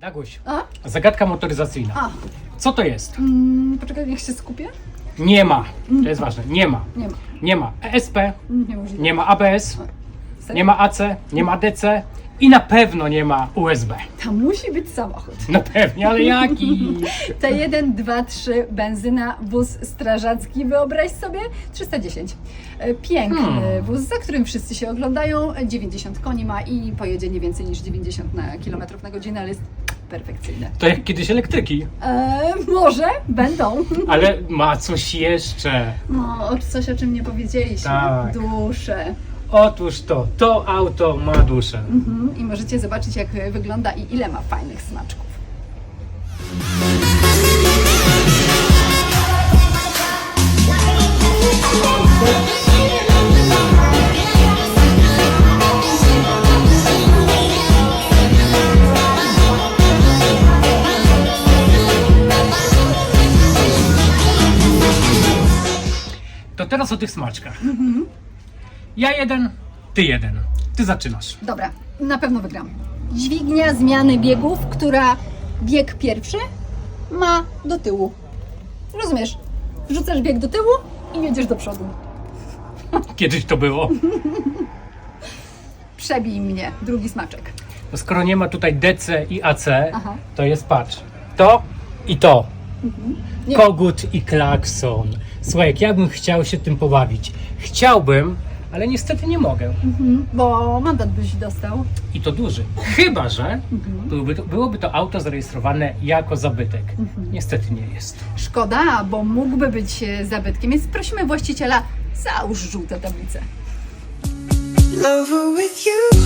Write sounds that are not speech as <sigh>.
Daguś, A? zagadka motoryzacyjna. A, Co to jest? mm, poczekaj, niech się skupię. Nie ma. To jest ważne. Nie ma. Nie ma. Nie ma ESP, Mm, Niemożliwe. nie ma ABS, Serio? nie ma AC, nie ma DC i na pewno nie ma USB. Tam musi być samochód. No pewnie, ale jaki? T1, 2, 3, benzyna, wóz strażacki, wyobraź sobie, 310. E, Piękny Hmm. wóz, za którym wszyscy się oglądają, 90 koni ma i pojedzie nie więcej niż 90 na kilometrów na godzinę, ale jest perfekcyjny. To jak kiedyś elektryki, E, może będą. ale ma coś jeszcze. No, coś o czym nie powiedzieliśmy. Tak. Dusze. Otóż to, to auto ma duszę. Mhm. I możecie zobaczyć, jak wygląda i ile ma fajnych smaczków. Teraz o tych smaczkach. Ja jeden, ty jeden. Ty zaczynasz. Dobra, na pewno wygram. Dźwignia zmiany biegów, która bieg pierwszy ma do tyłu. Rozumiesz? Wrzucasz bieg do tyłu i jedziesz do przodu. Kiedyś to było. <laughs> Przebij mnie, drugi smaczek. No skoro nie ma tutaj DC i AC, Aha. to jest patrz. To i to. Nie. Kogut i klakson. Słuchaj, jak ja bym chciał się tym pobawić. Chciałbym, ale niestety nie mogę. Mhm, bo mandat byś dostał. I to duży. Chyba, że byłoby to, byłoby to auto zarejestrowane jako zabytek. Niestety nie jest. Szkoda, bo mógłby być e, zabytkiem, więc prosimy właściciela, załóż żółte tablice. Lover with you,